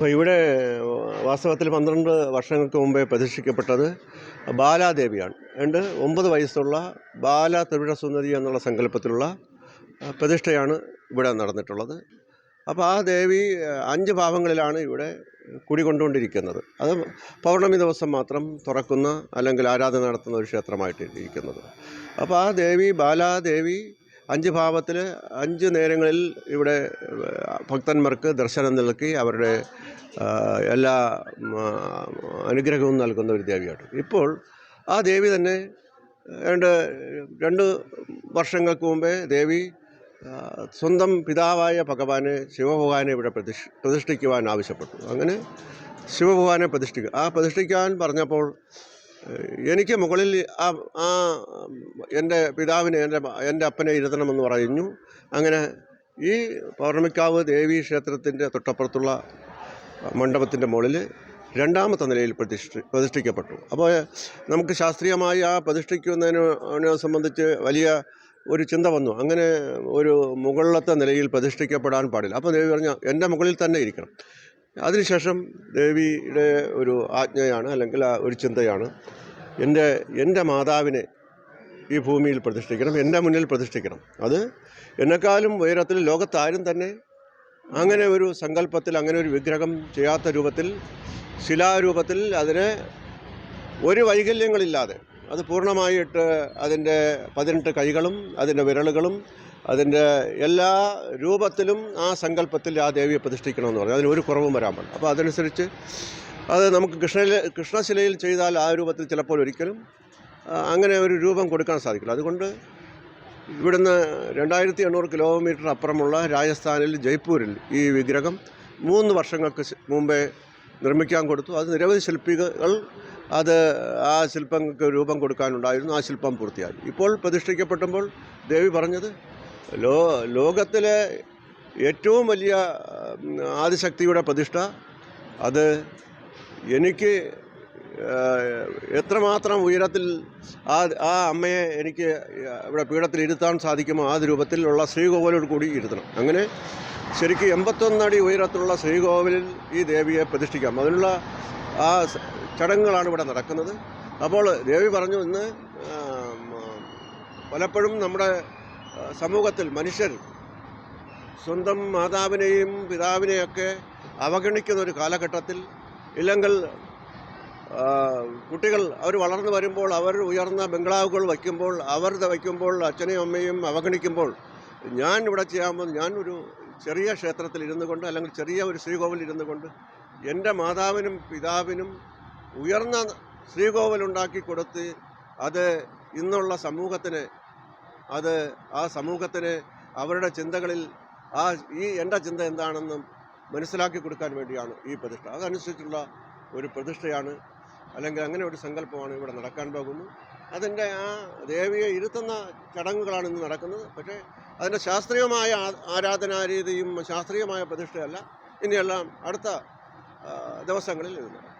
അപ്പോൾ ഇവിടെ വാസ്തവത്തിൽ പന്ത്രണ്ട് വർഷങ്ങൾക്ക് മുമ്പേ പ്രതിഷ്ഠിക്കപ്പെട്ടത് ബാലാദേവിയാണ്. രണ്ട് ഒമ്പത് വയസ്സുള്ള ബാല ത്രിപുര സുന്ദരി എന്നുള്ള സങ്കല്പത്തിലുള്ള പ്രതിഷ്ഠയാണ് ഇവിടെ നടന്നിട്ടുള്ളത്. അപ്പോൾ ആ ദേവി അഞ്ച് ഭാവങ്ങളിലാണ് ഇവിടെ കുടികൊണ്ടുകൊണ്ടിരിക്കുന്നത്. അത് പൗർണമി ദിവസം മാത്രം തുറക്കുന്ന അല്ലെങ്കിൽ ആരാധന നടത്തുന്ന ഒരു ക്ഷേത്രമായിട്ട് ഇരിക്കുന്നത് അപ്പോൾ ആ ദേവി ബാലാദേവി അഞ്ച് ഭാവത്തിൽ അഞ്ച് നേരങ്ങളിൽ ഇവിടെ ഭക്തന്മാർക്ക് ദർശനം നൽകി അവരുടെ എല്ലാ അനുഗ്രഹവും നൽകുന്ന ഒരു ദേവിയാണ് ഇപ്പോൾ ആ ദേവി തന്നെ രണ്ട് രണ്ട് വർഷങ്ങൾക്ക് മുമ്പേ ദേവി സ്വന്തം പിതാവായ ഭഗവാനെ ശിവഭഗവാനെ ഇവിടെ പ്രതിഷ്ഠ പ്രതിഷ്ഠിക്കുവാൻ ആവശ്യപ്പെട്ടു. അങ്ങനെ ശിവഭഗവാനെ പ്രതിഷ്ഠിക്കുക ആ പ്രതിഷ്ഠിക്കാൻ പറഞ്ഞപ്പോൾ എനിക്ക് മുകളിൽ ആ ആ എന്റെ പിതാവിനെ എന്റെ എന്റെ അപ്പനെ ഇരുത്തണമെന്ന് പറഞ്ഞു അങ്ങനെ ഈ പൗർണമിക്കാവ് ദേവി ക്ഷേത്രത്തിന്റെ തൊട്ടപ്പുറത്തുള്ള മണ്ഡപത്തിന്റെ മുകളിൽ രണ്ടാമത്തെ നിലയിൽ പ്രതിഷ്ഠി പ്രതിഷ്ഠിക്കപ്പെട്ടു. അപ്പോൾ നമുക്ക് ശാസ്ത്രീയമായി ആ പ്രതിഷ്ഠിക്കുന്നതിനെ സംബന്ധിച്ച് വലിയ ഒരു ചിന്ത വന്നു. അങ്ങനെ ഒരു മുകളിലത്തെ നിലയിൽ പ്രതിഷ്ഠിക്കപ്പെടാൻ പാടില്ല. അപ്പോൾ ദേവി പറഞ്ഞു എന്റെ മുകളിൽ തന്നെ ഇരിക്കണം. അതിനുശേഷം ദേവിയുടെ ഒരു ആജ്ഞയാണ് അല്ലെങ്കിൽ ആ ഒരു ചിന്തയാണ്. എന്റെ എന്റെ മാതാവിനെ ഈ ഭൂമിയിൽ പ്രതിഷ്ഠിക്കണം എന്റെ മുന്നിൽ പ്രതിഷ്ഠിക്കണം. അത് എന്നെക്കാളും ഉയരത്തിൽ ലോകത്താരും തന്നെ അങ്ങനെ ഒരു സങ്കല്പത്തിൽ അങ്ങനെ ഒരു വിഗ്രഹം ചെയ്യാത്ത രൂപത്തിൽ ശിലാരൂപത്തിൽ അതിനെ ഒരു വൈകല്യങ്ങളില്ലാതെ അത് പൂർണമായിട്ട് അതിന്റെ പതിനെട്ട് കൈകളും അതിന്റെ വിരലുകളും അതിന്റെ എല്ലാ രൂപത്തിലും ആ സങ്കല്പത്തിൽ ആ ദേവിയെ പ്രതിഷ്ഠിക്കണമെന്ന് പറഞ്ഞു. അതിന് ഒരു കുറവും വരാൻ പാടില്ല. അപ്പോൾ അതനുസരിച്ച് അത് നമുക്ക് കൃഷ്ണയിലെ കൃഷ്ണശിലയിൽ ചെയ്താൽ ആ രൂപത്തിൽ ചിലപ്പോൾ ഒരിക്കലും അങ്ങനെ ഒരു രൂപം കൊടുക്കാൻ സാധിക്കില്ല. അതുകൊണ്ട് ഇവിടുന്ന് രണ്ടായിരത്തി എണ്ണൂറ് കിലോമീറ്റർ അപ്പുറമുള്ള രാജസ്ഥാനിൽ ജയ്പൂരിൽ ഈ വിഗ്രഹം മൂന്ന് വർഷങ്ങൾക്ക് മുമ്പേ നിർമ്മിക്കാൻ കൊടുത്തു. അത് നിരവധി ശില്പികൾ അത് ആ ശില്പങ്ങൾക്ക് രൂപം കൊടുക്കാനുണ്ടായിരുന്നു. ആ ശില്പം പൂർത്തിയായി. ഇപ്പോൾ പ്രതിഷ്ഠിക്കപ്പെട്ടുമ്പോൾ ദേവി പറഞ്ഞത് ലോ ലോകത്തിലെ ഏറ്റവും വലിയ ആദിശക്തിയുടെ പ്രതിഷ്ഠ അത് എനിക്ക് എത്രമാത്രം ഉയരത്തിൽ ആ ആ അമ്മയെ എനിക്ക് ഇവിടെ പീഠത്തിൽ ഇരുത്താൻ സാധിക്കുമോ ആ രൂപത്തിലുള്ള ശ്രീകോവിലോട് കൂടി ഇരുത്തണം. അങ്ങനെ ശരിക്കും എൺപത്തൊന്നടി ഉയരത്തിലുള്ള ശ്രീകോവിലിൽ ഈ ദേവിയെ പ്രതിഷ്ഠിക്കാം. അതിനുള്ള ആ ചടങ്ങുകളാണ് ഇവിടെ നടക്കുന്നത്. അപ്പോൾ ദേവി പറഞ്ഞു ഇന്ന് പലപ്പോഴും നമ്മുടെ സമൂഹത്തിൽ മനുഷ്യർ സ്വന്തം മാതാവിനെയും പിതാവിനെയൊക്കെ അവഗണിക്കുന്ന ഒരു കാലഘട്ടത്തിൽ ഇല്ലെങ്കിൽ കുട്ടികൾ അവർ വളർന്നു വരുമ്പോൾ അവർ ഉയർന്ന ബംഗ്ലാവുകൾ വയ്ക്കുമ്പോൾ അവർ വയ്ക്കുമ്പോൾ അച്ഛനെയും അമ്മയും അവഗണിക്കുമ്പോൾ ഞാൻ ഇവിടെ ചെയ്യാൻ ഞാൻ ഒരു ചെറിയ ക്ഷേത്രത്തിൽ ഇരുന്നു കൊണ്ട് അല്ലെങ്കിൽ ചെറിയ ഒരു ശ്രീകോവിൽ ഇരുന്നു കൊണ്ട് എന്റെ മാതാവിനും പിതാവിനും ഉയർന്ന ശ്രീകോവിൽ ഉണ്ടാക്കി കൊടുത്ത് അത് ഇന്നുള്ള സമൂഹത്തിന് അത് ആ സമൂഹത്തിന് അവരുടെ ചിന്തകളിൽ ആ ഈ എന്റെ ചിന്ത എന്താണെന്നും മനസ്സിലാക്കി കൊടുക്കാൻ വേണ്ടിയാണ് ഈ പ്രതിഷ്ഠ. അതനുസരിച്ചുള്ള ഒരു പ്രതിഷ്ഠയാണ് അല്ലെങ്കിൽ അങ്ങനെ ഒരു സങ്കല്പമാണ് ഇവിടെ നടക്കാൻ പോകുന്നത് അതിന്റെ ആ ദേവിയെ ഇരുത്തുന്ന ചടങ്ങുകളാണ് ഇന്ന് നടക്കുന്നത്. പക്ഷേ അതിന്റെ ശാസ്ത്രീയമായ ആരാധനാ ആരാധനാരീതിയും ശാസ്ത്രീയമായ പ്രതിഷ്ഠയല്ല. ഇനിയെല്ലാം അടുത്ത ദിവസങ്ങളിൽ ഇത് നടക്കും.